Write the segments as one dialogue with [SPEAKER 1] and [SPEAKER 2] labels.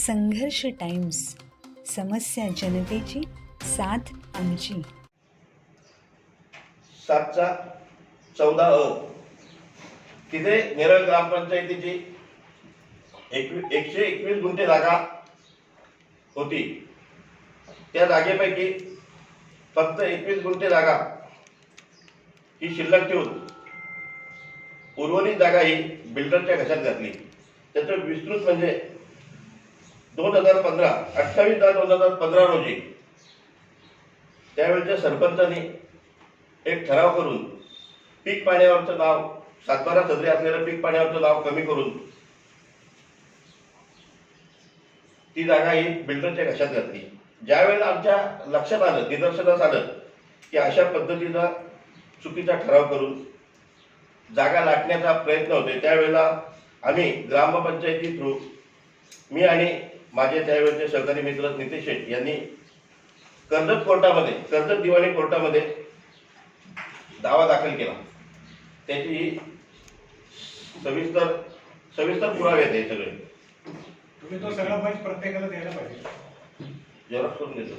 [SPEAKER 1] संघर्ष टाइम्स समस्या जनतेची साथ आमची.
[SPEAKER 2] सातचा चौदा अ. तिथे नेरळ ग्रामपंचायतीची एक एकशे एकवीस गुंठे जागा होती. त्या जागेपैकी फक्त एकवीस गुंठे जागा ही शिल्लक ठेवून उर्वरित जागा ही बिल्डरच्या घशात घातली. त्याचं विस्तृत म्हणजे दोन हजार पंधरा अठ्ठावीस दहा दोन हजार पंधरा रोजी त्यावेळच्या सरपंचांनी एक ठराव करून पीक पाण्यावरचं नाव सातबारा सदरी असलेलं पीक पाण्यावरचं नाव कमी करून ती जागा ही बिल्डरच्या घशात घातली. ज्यावेळेला आमच्या लक्षात आलं निदर्शनास आलं की अशा पद्धतीचा चुकीचा ठराव करून जागा लाटण्याचा प्रयत्न होते त्यावेळेला आम्ही ग्रामपंचायती थ्रू मी आणि माझे त्यावेळेचे सहकारी मित्र नितेश शेठ यांनी कर्जत कोर्टामध्ये कर्जत दिवाणी कोर्टामध्ये दावा दाखल केला. त्याची सविस्तर सविस्तर पुरावे आहेत हे सगळे.
[SPEAKER 3] तुम्ही तो सगळा पंच प्रत्येकाला द्यायला पाहिजे.
[SPEAKER 2] जेव्हा करून देतो.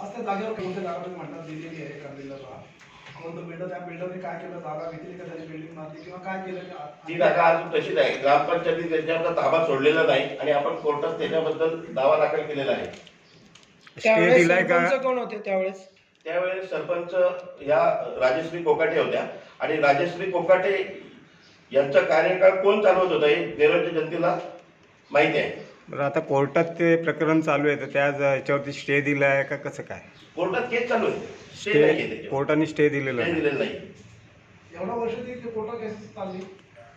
[SPEAKER 4] आज त्या जागेवर कोणत्या तुम्ही म्हणतात दिलेली आहे? कोणतं बिल्डर त्या बिल्डरने काय केलं? जागा घेतली का त्याची बिल्डिंग मारली किंवा काय केलं का?
[SPEAKER 2] ती जागा अजून तशीच आहे. ग्रामपंचायतीने त्याच्यावर ताबा सोडलेला नाही आणि आपण कोर्टात त्याच्याबद्दल दावा दाखल केलेला आहे.
[SPEAKER 5] स्टे
[SPEAKER 6] त्यावेळेस
[SPEAKER 5] दिलाय का?
[SPEAKER 6] सरपंच कोण होते त्यावेळेस?
[SPEAKER 2] त्यावेळेस सरपंच या राजश्री कोकाटे होत्या. आणि राजश्री कोकाटे यांचा कार्यकाळ कोण चालवत होता हे नेरळच्या जनतेला माहिती आहे.
[SPEAKER 5] बरं आता कोर्टात ते प्रकरण चालू आहे तर त्या ज- याच्यावरती स्टे दिलाय का कसं काय?
[SPEAKER 2] कोर्टात केस चालू आहे. स्टे नाही आहे
[SPEAKER 5] स्टे
[SPEAKER 2] त्याच्यावर.
[SPEAKER 5] कोर्टाने स्टे दिलेला
[SPEAKER 2] दिलेलं नाही.
[SPEAKER 4] एवढा वर्ष ती कोर्टात केस चालली.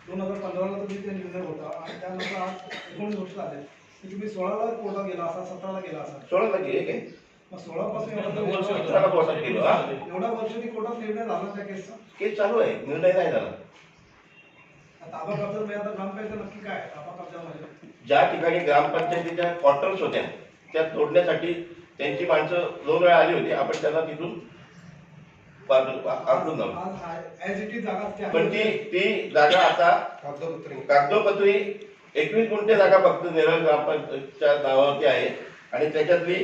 [SPEAKER 4] दोन हजार पंधराला तुम्ही ते निर्णय होता. आणि त्यानंतर आज एकोणीस वर्ष झाले की तुम्ही सोळाला कोर्टात गेला असा सतराला गेला असा
[SPEAKER 2] सोळा लाख एक आहे
[SPEAKER 4] मग सोळापासून एवढा वर्ष
[SPEAKER 2] सतराला कोर्टात गेलो हा?
[SPEAKER 4] एवढा वर्ष ती कोर्टात निर्णय झाला त्या केसचा
[SPEAKER 2] केस चालू आहे. निर्णय नाही झाला. ज्या ठिकाणी ग्रामपंचायतीच्या क्वार्टर्स होत्या त्या तोडण्यासाठी त्यांची माणसं दोन वेळा आली होती. आपण त्यांना तिथून पण ती ती जागा आता कागदोपत्री. एकवीस गुंठे जागा फक्त नेरळ ग्रामपंचायतच्या नावावरती आहे. आणि त्याच्यातली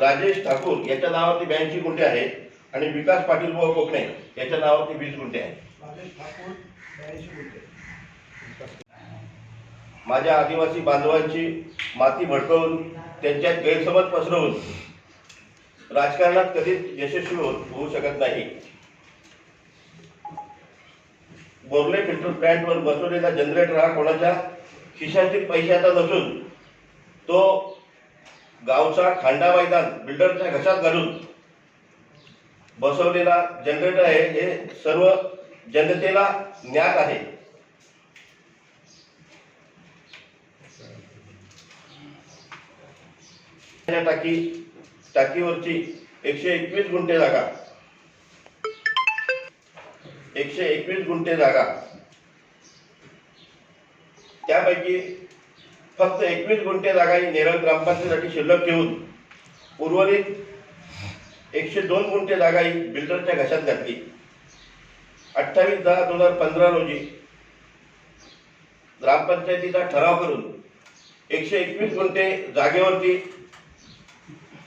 [SPEAKER 2] राजेश ठाकूर याच्या नावावरती ब्याऐंशी गुंठे आहे आणि विकास पाटील बुवा कोकणे याच्या नावावरती वीस गुंठे आहे
[SPEAKER 4] राजेश ठाकूर ब्याऐंशी गुंठे.
[SPEAKER 2] माझ्या आदिवासी बांधवांची माती भडकवून त्यांच्यात गैरसमज पसरवून राजकारणात कधीच यशस्वी होऊ शकत नाही. बोर्ले फिल्टर प्लॅन्टवर बसवलेला जनरेटर हा कोणाच्या खिशातील पैशाचा नसून तो गावचा खांडा मैदान बिल्डरच्या घशात घालून बसवलेला जनरेटर आहे हे सर्व जनतेला ज्ञात आहे. टाकी टाकीवरची एकशे एकवीस गुंठे जागा. एकशे एकवीस गुंठे जागा. त्यापैकी फक्त एकवीस गुंठे जागा ही नेरळ ग्रामपंचायतीसाठी शिल्लक ठेवून उर्वरित एकशे दोन गुंठे जागा ही बिल्डरच्या घशात घातली. अठ्ठावीस दहा दोन हजार पंधरा रोजी ग्रामपंचायतीचा ठराव करून एकशे एकवीस गुंठे जागेवरती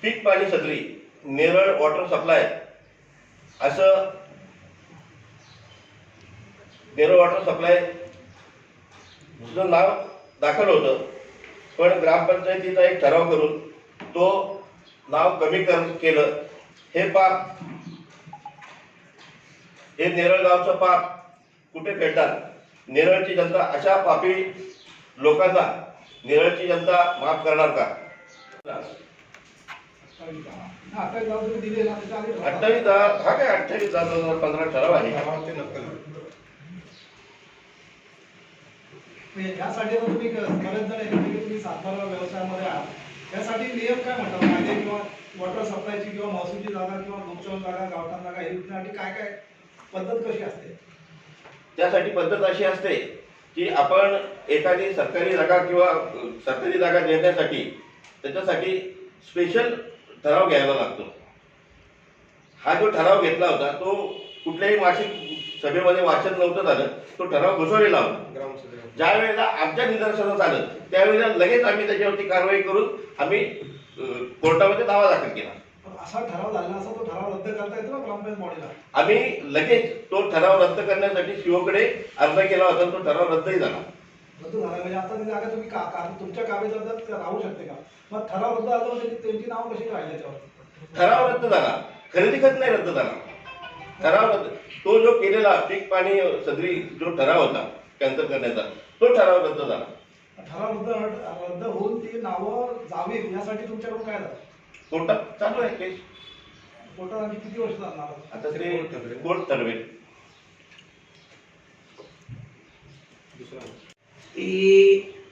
[SPEAKER 2] पीक पाणी सदरी नेरळ वॉटर सप्लाय असं नेरळ वॉटर सप्लाय नाव दाखल होतं. पण ग्रामपंचायतीचा एक ठराव करून तो नाव कमी कर केलं. हे पाप. हे नेरळ गावचं पाप कुठे फेडतात? नेरळची जनता अशा पापी लोकांना नेरळची जनता माफ करणार का? अठ्ठावीस दहा हा काय अठ्ठावीस दहा दोन हजार पंधरा ठराव आहे?
[SPEAKER 4] यासाठी तुम्ही व्यवसायामध्ये आहात. त्यासाठी नियम काय म्हणतात? कायदे किंवा वॉटर सप्लायची किंवा महसूलची जागा किंवा लोकसभा जागा गावठाण जागा हे विकण्यासाठी काय काय पद्धत कशी असते?
[SPEAKER 2] त्यासाठी पद्धत अशी असते की आपण एखादी सरकारी जागा किंवा सरकारी जागा देण्यासाठी त्याच्यासाठी स्पेशल ठराव घ्यायला लागतो. हा जो ठराव घेतला होता तो कुठल्याही मासिक सभेमध्ये वाचन नव्हतं झालं तो ठराव घुसवलेला होता. ज्या वेळेला आमच्या निदर्शनास आलं त्यावेळेला लगेच आम्ही त्याच्यावरती कारवाई करून आम्ही कोर्टामध्ये दावा दाखल केला.
[SPEAKER 4] पण असा ठराव झाला असा तो ठराव रद्द करता येतो ना ग्रामपंचायत बॉडीला?
[SPEAKER 2] आम्ही लगेच तो ठराव रद्द करण्यासाठी शिवकडे अर्ज केला होता तो ठराव रद्दही झाला.
[SPEAKER 4] रद्द झाला. म्हणजे आता ती जागा तुम्ही का का- तुमच्या राहू शकते का? मग ठराव रद्द झाला म्हणजे त्यांची नाव कशी राहिली त्याच्यावर?
[SPEAKER 2] ठराव रद्द झाला. खरेदी खत नाही रद्द झाला. ठराव रद्द तो जो केलेला पीक पाणी सदरी जो ठराव होता कॅन्सल करण्याचा तो ठराव रद्द झाला.
[SPEAKER 4] ठराव रद्द रद्द होऊन ती नावं जावीत यासाठी तुमच्याकडून काय झालं?
[SPEAKER 2] कोर्टात चालू आहे केस.
[SPEAKER 4] कोर्टात आणखी किती वर्ष जाणार
[SPEAKER 2] आता ते कोर्ट ठरवेल
[SPEAKER 6] ती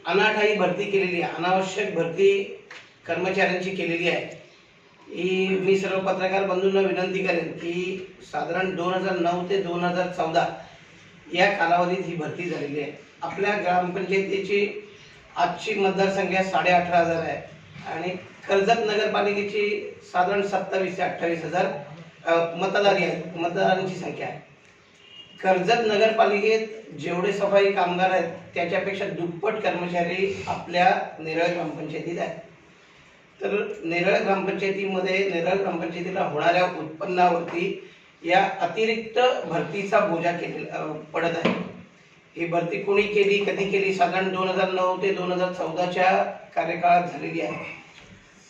[SPEAKER 6] अनाठाई भरती केलेली आहे अनावश्यक भरती कर्मचाऱ्यांची केलेली आहे. ही मी सर्व पत्रकार बंधूंना विनंती करेन की साधारण दोन हजार नऊ ते दोन हजार चौदा या कालावधीत ही भरती झालेली आहे. आपल्या ग्रामपंचायतीची आजची मतदारसंख्या साडे अठरा हजार आहे. आणि कर्जत नगरपालिकेची साधारण सत्तावीस ते अठ्ठावीस हजार मतदारी आहेत मतदारांची संख्या आहे. कर्जत नगरपालिकेत जेवढे सफाई कामगार आहेत त्याच्यापेक्षा दुप्पट कर्मचारी आपल्या नेरळ ग्रामपंचायतीत आहेत. तर नेरळ ग्रामपंचायतीमध्ये नेरळ ग्रामपंचायतीला होणाऱ्या उत्पन्नावरती या अतिरिक्त भरतीचा बोजा केलेला पडत आहे. ही भरती कोणी केली कधी केली? साधारण दोन हजार नऊ ते दोन हजार चौदाच्या कार्यकाळात झालेली आहे.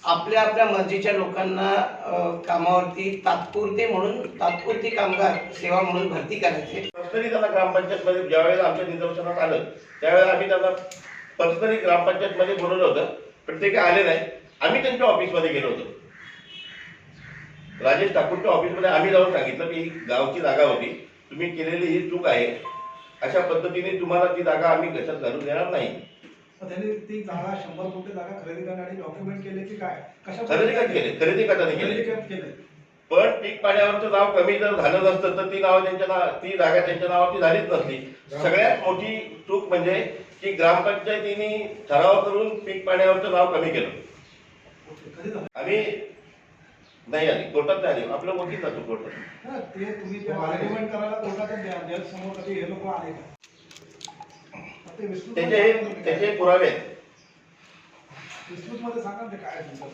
[SPEAKER 6] आपल्या आपल्या मर्जीच्या लोकांना कामावरती तात्पुरते म्हणून तात्पुरती कामगार सेवा म्हणून भरती करायचे.
[SPEAKER 2] पर्सनली त्यांना ग्रामपंचायतमध्ये ज्यावेळेला आमच्या निदर्शनात आलं त्यावेळेला आम्ही त्यांना पर्सनली ग्रामपंचायतमध्ये बोलवलं होतं पण ते काय आले नाही. आम्ही त्यांच्या ऑफिसमध्ये गेलो होतो. राजेश ठाकूरच्या ऑफिसमध्ये आम्ही जाऊन सांगितलं की ही गावची जागा होती. तुम्ही केलेली ही चूक आहे. अशा पद्धतीने तुम्हाला ती जागा आम्ही कशात घालून देणार नाही.
[SPEAKER 4] त्यांनी ती जागा शंभर कोटी जागा खरेदी करण्यासाठी डॉक्युमेंट केले की काय? कशा
[SPEAKER 2] खरेदी का केले? खरेदी खताने केले? पण पीक पाण्यावरचं नाव कमी जर झालं नसतं तर ती नाव त्यांच्या नाव ती जागा त्यांच्या नावावरती झालीच नसती. सगळ्यात मोठी चूक म्हणजे की ग्रामपंचायतीने ठराव करून पीक पाण्यावरचं नाव कमी केलं. आम्ही नाही आली कोर्टात नाही आली. आपलं वकील जातो कोर्टात.
[SPEAKER 4] हा, ते तुम्ही ते आर्ग्युमेंट करायला कोर्टात जज समोर कधी हे लोक आले का? ते विस्तृत
[SPEAKER 2] त्याचे हे त्याचे पुरावे आहेत.
[SPEAKER 4] विस्तृत मध्ये सांगा ना ते काय आहे तुमचं.